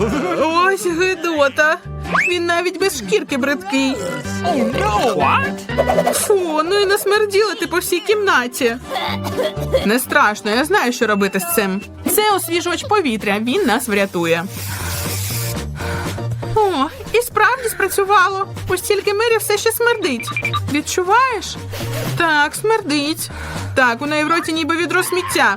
Ось гидота. Він навіть без шкірки бридкий. Фу, ну і насмерділа ти по всій кімнаті. Не страшно, я знаю, що робити з цим. Це освіжувач повітря, він нас врятує. О, і справді спрацювало. Ось тільки Мері все ще смердить. Відчуваєш? Так, смердить. Так, у неї в роті ніби відро сміття.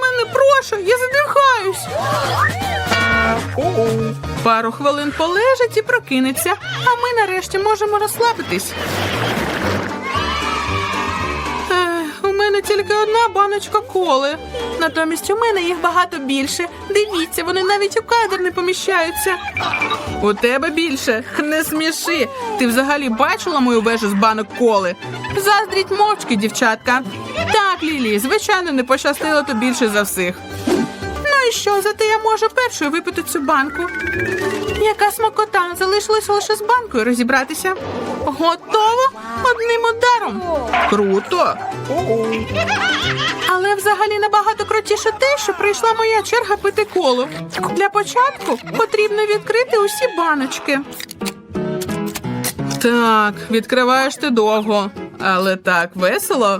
прошу, я задихаюсь. Пару хвилин полежить і прокинеться, а ми нарешті можемо розслабитись. Мене тільки одна баночка коли. Натомість у мене їх багато більше. Дивіться, вони навіть у кадр не поміщаються. У тебе більше. Не сміши. Ти взагалі бачила мою вежу з банок коли? Заздріть мовчки, дівчатка. Так, Лілі, звичайно, не пощастило то більше за всіх. І що, зате я можу першою випити цю банку. Яка смакота, залишилося лише з банкою розібратися. Готово одним ударом. Круто. Але взагалі набагато крутіше те, що прийшла моя черга пити колу. Для початку потрібно відкрити усі баночки. Так, відкриваєш ти довго, але так весело.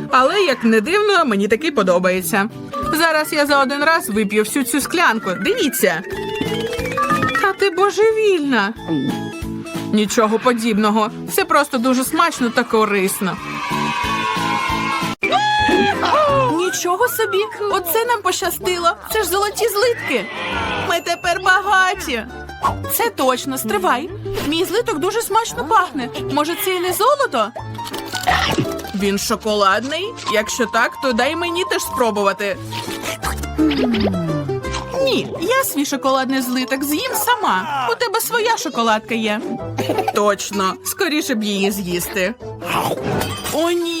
Але як не дивно, мені таки подобається. Зараз я за один раз вип'ю всю цю склянку. Дивіться. Та ти божевільна. Нічого подібного. Це просто дуже смачно та корисно. Нічого собі, оце нам пощастило. Це ж золоті злитки. Ми тепер багаті. Це точно, стривай. Мій злиток дуже смачно пахне. Може, це і не золото? Він шоколадний. Якщо так, то дай мені теж спробувати. Ні, я свій шоколадний злиток з'їм сама. У тебе своя шоколадка є. Точно, скоріше б її з'їсти. О, ні,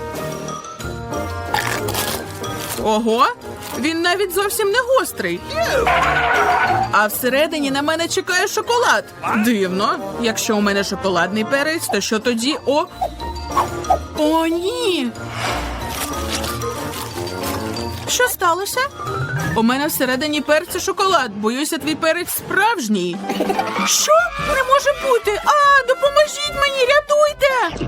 Ого, він навіть зовсім не гострий. А всередині на мене чекає шоколад. Дивно. Якщо у мене шоколадний перець, то що тоді? О. О, ні. Що сталося? У мене всередині перця шоколад. Боюся, твій перець справжній. Що? Не може бути. А, допоможіть мені, рятуйте.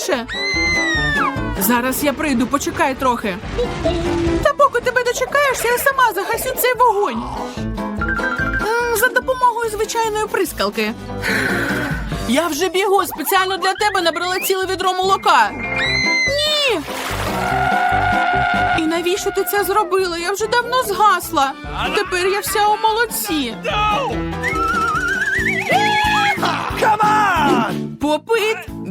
ще. Зараз я прийду, почекай трохи. Та поки тебе дочекаєшся, я сама загасю цей вогонь. За допомогою звичайної прискалки. Я вже бігу, спеціально для тебе набрала ціле відро молока. Ні. І навіщо ти це зробила? Я вже давно згасла. Тепер я вся у молоці. Попит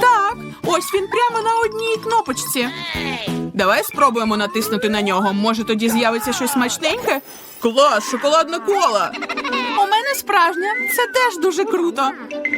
Так. Ось він прямо на одній кнопочці. Давай спробуємо натиснути на нього. Може, тоді з'явиться щось смачненьке? Клас, шоколадна кола. У мене справжня. Це теж дуже круто.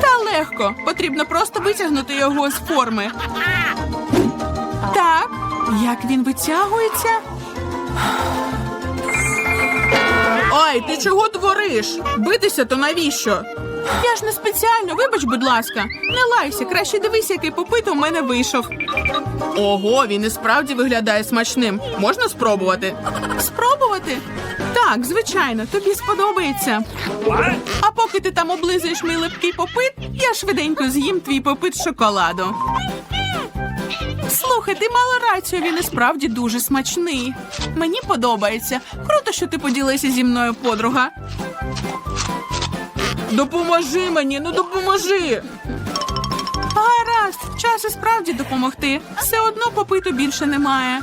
Та легко. Потрібно просто витягнути його з форми. Так, як він витягується? Ой, ти чого твориш? Битися то навіщо? Я ж не спеціально, вибач, будь ласка. Не лайся, краще дивись, який попит у мене вийшов. Ого, він і справді виглядає смачним. Можна спробувати? Спробувати? Так, звичайно, тобі сподобається. А поки ти там облизуєш мій липкий попит, я швиденько з'їм твій попит шоколаду. Слухай, ти мала рацію, він і справді дуже смачний. Мені подобається. Круто, що ти поділися зі мною, подруга. Допоможи мені, ну допоможи. Гаразд, час і справді допомогти. Все одно попиту більше немає.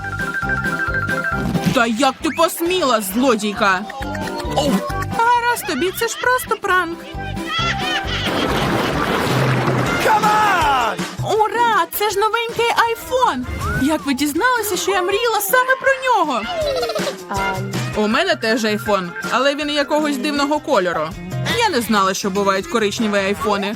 Та як ти посміла, злодійка? Гаразд тобі, це ж просто пранк. Ура! Це ж новенький айфон! Як ви дізналися, що я мріяла саме про нього? У мене теж айфон, але він якогось дивного кольору. Я не знала, що бувають коричневі айфони.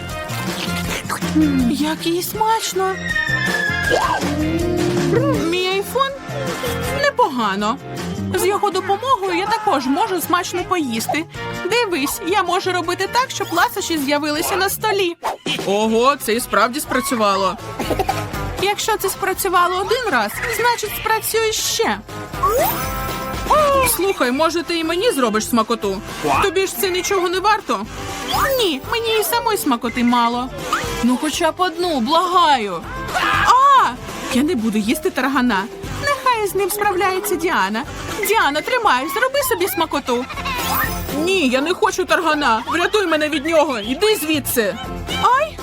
Який смачно. Мій айфон непогано. З його допомогою я також можу смачно поїсти. Дивись, я можу робити так, щоб ласощі з'явилися на столі. Ого, це і справді спрацювало. Якщо це спрацювало один раз, значить спрацює ще. Слухай, може, ти і мені зробиш смакоту? Тобі ж це нічого не варто? Ні, мені і самої смакоти мало. Ну, хоча б одну, благаю. А! Я не буду їсти таргана. Нехай з ним справляється Діана. Діана, тримай, зроби собі смакоту. Ні, я не хочу таргана. Врятуй мене від нього. Іди звідси. Ай,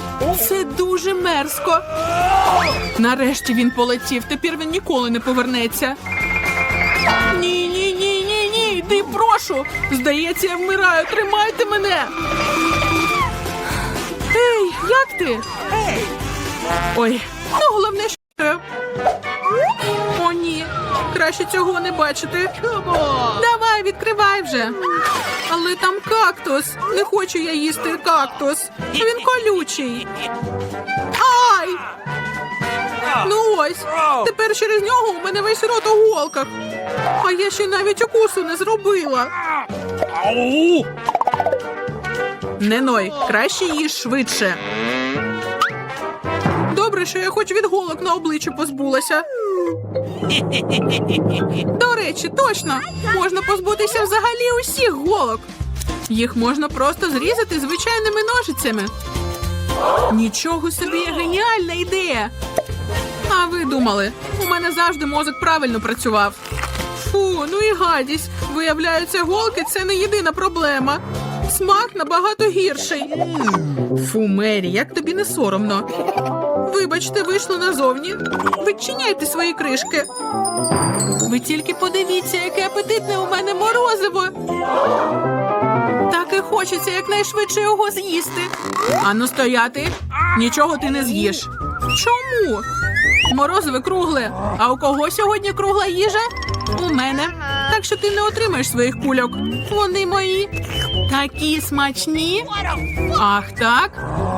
це дуже мерзко. Нарешті він полетів. Тепер він ніколи не повернеться. Ні, ні, ні, ні, ні. Йди, прошу. Здається, я вмираю. Тримайте мене. Як ти? Ой, ну головне, що. О, ні. Краще цього не бачити. Давай, відкривай вже. Але там кактус. Не хочу я їсти кактус. Він колючий. Ай! Ну ось, тепер через нього у мене весь рот у голках. А я ще навіть укусу не зробила. Не ной, краще їж швидше. Добре, що я хоч від голок на обличчі позбулася. До речі, точно можна позбутися взагалі усіх голок. Їх можна просто зрізати звичайними ножицями. Нічого собі геніальна ідея. А ви думали, у мене завжди мозок правильно працював. Фу, ну і гадість. Виявляється, голки це не єдина проблема. Смак набагато гірший. Фу, Мері, як тобі не соромно. Вибачте, вийшло назовні. Відчиняйте свої кришки. Ви тільки подивіться, яке апетитне у мене морозиво. Так і хочеться якнайшвидше його з'їсти. Ану стояти. Нічого ти не з'їш. Чому? Морозиве кругле. А у кого сьогодні кругла їжа? У мене. Що ти не отримаєш своїх кульок. Вони мої. Такі смачні. Ах, так?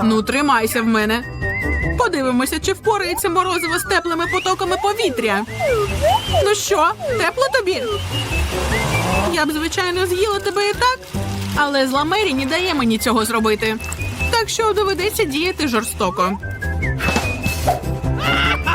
Ну, тримайся в мене. Подивимося, чи впорається морозиво з теплими потоками повітря. Ну що, тепло тобі? Я б, звичайно, з'їла тебе і так, але зла Мері не дає мені цього зробити. Так що доведеться діяти жорстоко.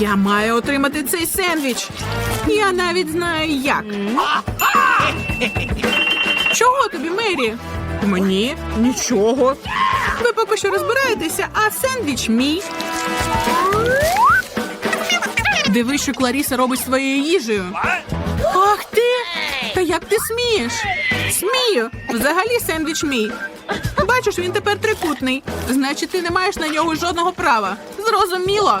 Я маю отримати цей сендвіч. Я навіть знаю як. Чого тобі, Мері? Мені нічого. Ви поки що розбираєтеся, а сендвіч мій. Дивись, що Кларіса робить своєю їжею. Ах ти! Та як ти смієш? Смію. Взагалі сендвіч мій. Бачиш, він тепер трикутний. Значить, ти не маєш на нього жодного права. Зрозуміло.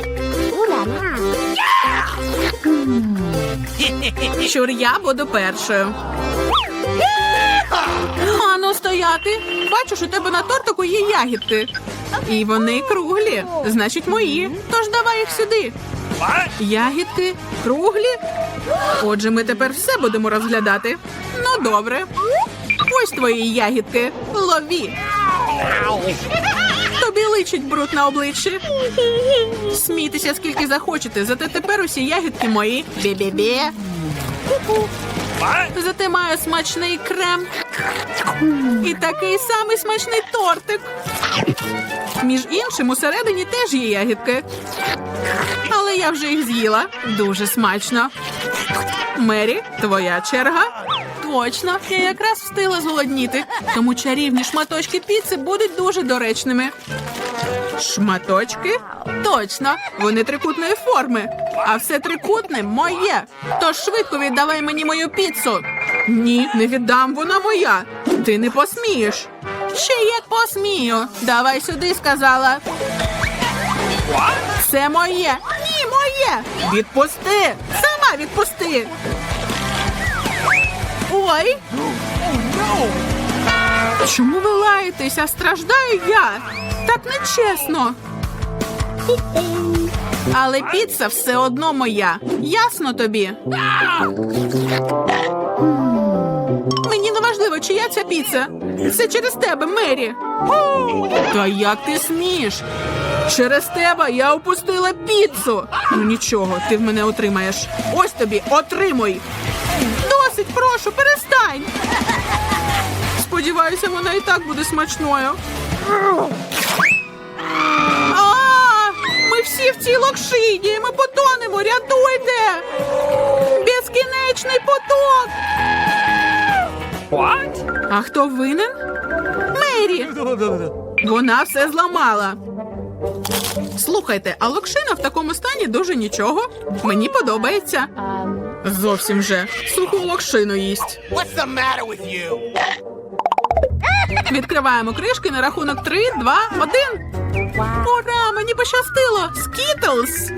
Щур я буду першою. Ану, стояти. Бачиш, у тебе на тортику є ягідки. І вони круглі, значить мої. Тож давай їх сюди. Ягідки круглі. Отже, ми тепер все будемо розглядати. Ну, добре. Ось твої ягідки. Лові. Тобі личить бруд на обличчі. Смійтеся скільки захочете, зате тепер усі ягідки мої. Бі-бі-бі. Зате маю смачний крем. І такий самий смачний тортик. Між іншим, усередині теж є ягідки. Але я вже їх з'їла. Дуже смачно. Мері, твоя черга. Точно, я якраз встигла зголодніти, тому чарівні шматочки піци будуть дуже доречними. Шматочки? Точно, вони трикутної форми. А все трикутне моє. Тож швидко віддавай мені мою піцу. Ні, не віддам, вона моя. Ти не посмієш. Ще як посмію. Давай сюди, сказала. Це моє. Ні, моє. Відпусти. Сама відпусти. Ой. Чому ви лаєтеся? Страждаю я. Так нечесно. Але піца все одно моя. Ясно тобі? Мені не важливо, чия ця піца. Це через тебе, Мері. Та як ти смієш? Через тебе я опустила піцу. Ну нічого, ти в мене отримаєш. Ось тобі, отримуй. Досить, прошу, перестань. Сподіваюся, вона і так буде смачною. А, ми всі в цій локшині. Ми потонемо. Рятуйте! Безкінечний поток. А хто винен? Мері. Вона все зламала. Слухайте, а локшина в такому стані дуже нічого. Мені подобається. Зовсім вже. Суху локшину їсть. What's the matter with you? Відкриваємо кришки на рахунок 3, 2, 1. Ура! Мені пощастило! Скітлз!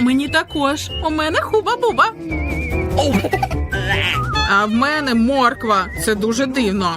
Мені також. У мене хуба-буба. А в мене морква. Це дуже дивно.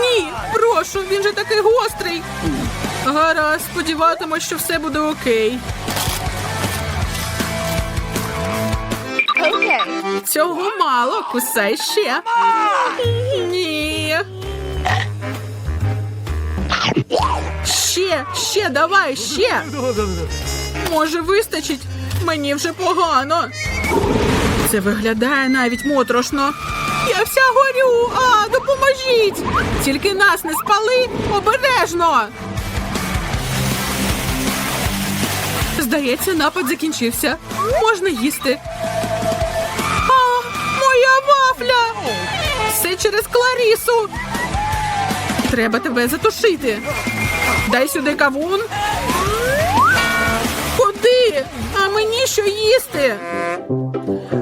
Ні, прошу, він же такий гострий. Гаразд, сподіватимось, що все буде окей. Цього мало, кусай ще. Ні. Ще, ще, давай, ще. Може, вистачить? Мені вже погано. Це виглядає навіть моторошно. Я вся горю. А, допоможіть! Тільки нас не спали обережно. Здається, напад закінчився. Можна їсти. А, моя вафля! Все через Кларісу. Треба тебе затушити. Дай сюди кавун. Куди? А мені що їсти?